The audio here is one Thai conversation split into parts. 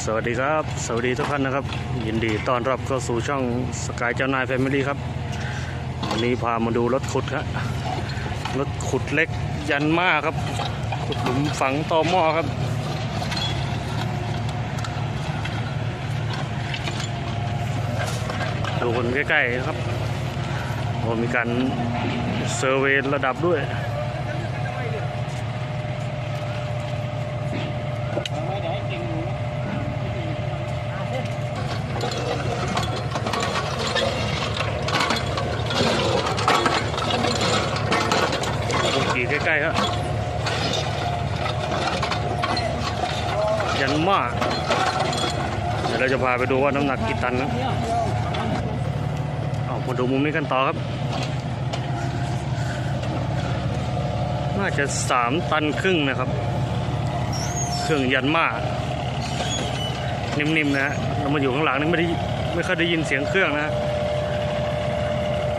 สวัสดีครับ สวัสดีทุกท่านนะครับ ยินดีต้อนรับเข้าสู่ช่องสกายเจ้านายแฟมิลี่ครับ วันนี้พามาดูรถขุดครับรถขุดเล็กยันมาครับ ขุดหลุมฝังต่อหม้อครับ ดูคนใกล้ๆครับโอ้มีการเซอร์เวยระดับด้วยีใกล้ๆครับยันมากเดี๋ยวเราจะพาไปดูว่าน้ำหนักกี่ตันนะเอามาดูมุมนี้กันต่อครับ น่าจะสามตันครึ่งนะครับ เครื่องยันมากนิ่มๆนะฮะเรามาอยู่ข้างหลังนี่ไม่ได้ไม่ค่อยได้ยินเสียงเครื่องนะ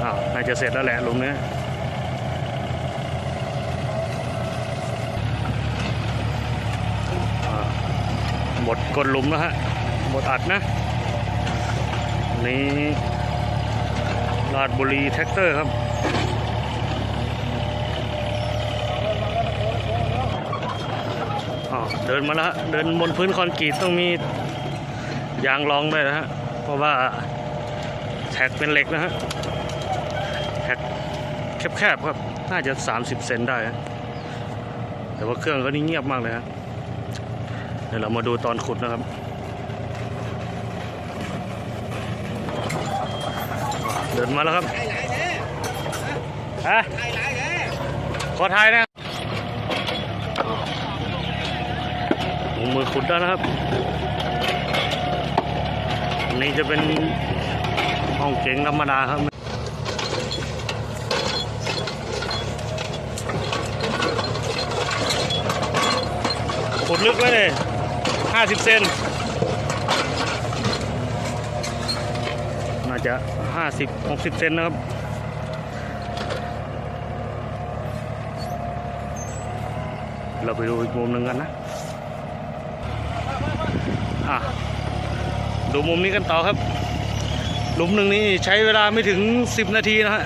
อ้าวน่าจะเสร็จแล้วแหละลุมเนี้ย หมดกดหลุมแล้วฮะ หมดอัดนะ นี่ลาดบุรีแท็กเตอร์ครับอ้าวเดินมาแล้วฮะเดินบนพื้นคอนกรีตต้องมียางรองด้วยนะฮะ เพราะว่าแท็กเป็นเหล็กนะฮะแท็กแคบๆครับ น่าจะ 30 เซนได้ แต่ว่าเครื่องเขานี่เงียบมากเลยฮะ ดี๋ยวเรามาดูตอนขุดนะครับเดินมาแล้วครับฮะขอทายนะมือขุดแล้วนะครับนนี้จะเป็นห้องเก๋งธรรมดาครับขุดลึกไว้เลย ห้าสิบเซนน่าจะห้าสิบหกสิบเซนนะครับเราไปดูอีกมุมหนึ่งกันนะ อะ ดูมุมนี้กันต่อครับ หลุมหนึ่งนี้ใช้เวลาไม่ถึงสิบนาทีนะฮะ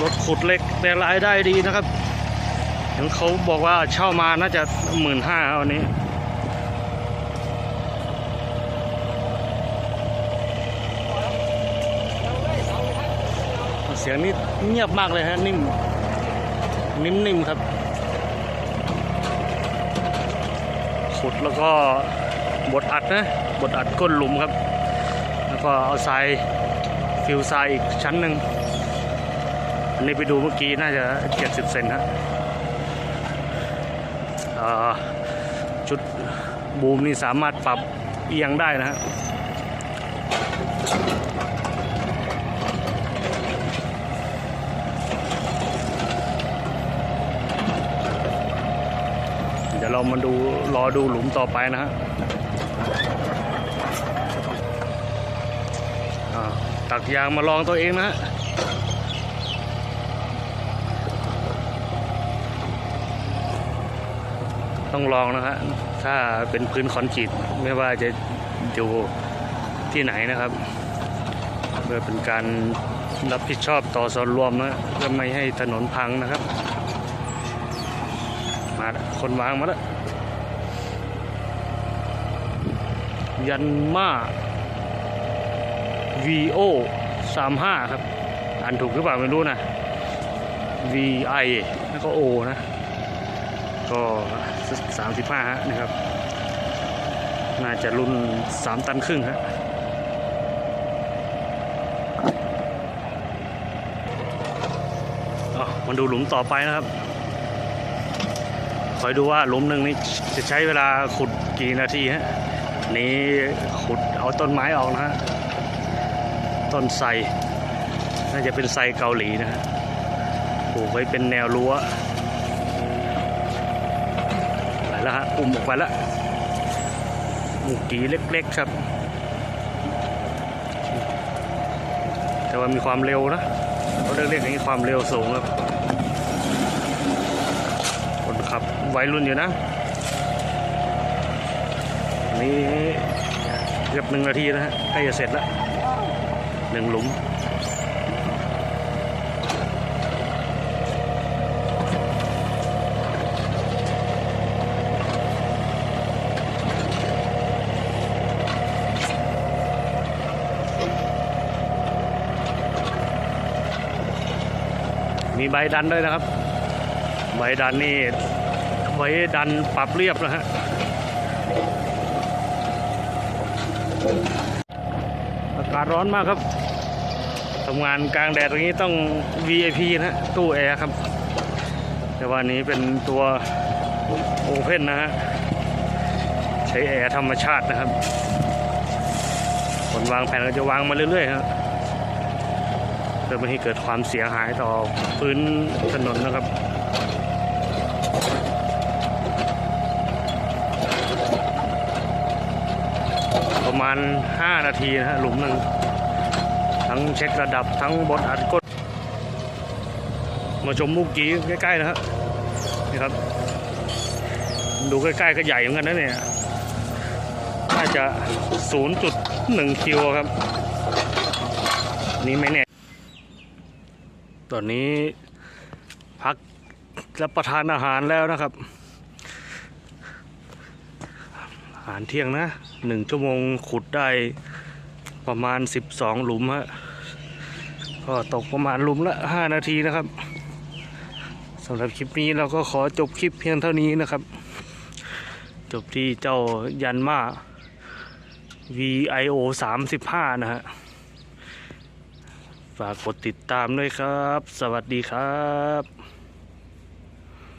รถขุดเล็กแต่รายได้ดีนะครับเห็นเขาบอกว่าเช่ามาน่าจะหมื่นห้าวันนี้ เสียงนี้เงียบมากเลยฮะนิ่ม นิ่มๆครับ ขุดแล้วก็บดอัดนะบดอัดก้นหลุมครับ แล้วก็เอาทรายฟิวทรายอีกชั้นหนึ่งอันนี้ไปดูเมื่อกี้น่าจะ 70 เซนฮะชุดบูมนี่สามารถปรับเอียงได้นะฮะ เดี๋ยวเรามาดูรอดูหลุมต่อไปนะฮะตักยางมาลองตัวเองนะฮะต้องลองนะฮะถ้าเป็นพื้นคอนกรีตไม่ว่าจะอยู่ที่ไหนนะครับเพื่อเป็นการรับผิดชอบต่อส่วนรวมนะเพื่อไม่ให้ถนนพังนะครับ มาละคนวางมาแล้วยันมา VO 35ครับอ่านถูกหรือเปล่าไม่รู้นะ VI แล้วก็ O นะ ก็สามสิบห้าฮะนะครับ น่าจะรุ่นสามตันครึ่งฮะมาดูหลุมต่อไปนะครับ คอยดูว่าหลุมหนึ่งนี้จะใช้เวลาขุดกี่นาทีฮะนี้ขุดเอาต้นไม้ออกนะฮะต้นไทรน่าจะเป็นไทรเกาหลีนะฮะปลูกไว้เป็นแนวรั้วไปแล้วฮะอุ้มออกไปแล้วหมูกีเล็กๆครับ แต่ว่ามีความเร็วนะเขาเรียกอย่างนี้ความเร็วสูงครับคนขับ วัยรุ่นอยู่นะ นี้เกือบหนึ่งนาทีนะฮะใกล้จะเสร็จแล้วหนึ่งหลุมมีใบดันด้วยนะครับ ใบดันนี่ ไว้ดันปรับเรียบนะฮะอากาศร้อนมากครับทำงานกลางแดดอย่างนี้ต้อง VIP นะฮะตู้แอร์ครับ แต่ว่านี้เป็นตัวโอเพนนะฮะ ใช้แอร์ธรรมชาตินะครับคนวางแผนก็จะวางมาเรื่อยๆครับเพื่อไม่ให้เกิดความเสียหายต่อพื้นถนนนะครับ ประมาณ 5 นาทีนะฮะหลุมหนึ่งทั้งเช็คระดับทั้งบดอัดกดมาชมมุกกี้ใกล้ๆนะฮะนี่ครับ ดูใกล้ๆก็ใหญ่เหมือนกันนะเนี่ยน่าจะ 0.1คิวครับ นี่ไม่แน่ตอนนี้พักรับประทานอาหารแล้วนะครับ อาหารเที่ยงนะหนึ่งชั่วโมงขุดได้ประมาณ 12 หลุมฮะก็ตกประมาณหลุมละ 5 นาทีนะครับสำหรับคลิปนี้เราก็ขอจบคลิปเพียงเท่านี้นะครับ จบที่เจ้ายันมา VIO 35 นะฮะฝากกดติดตามด้วยครับ สวัสดีครับ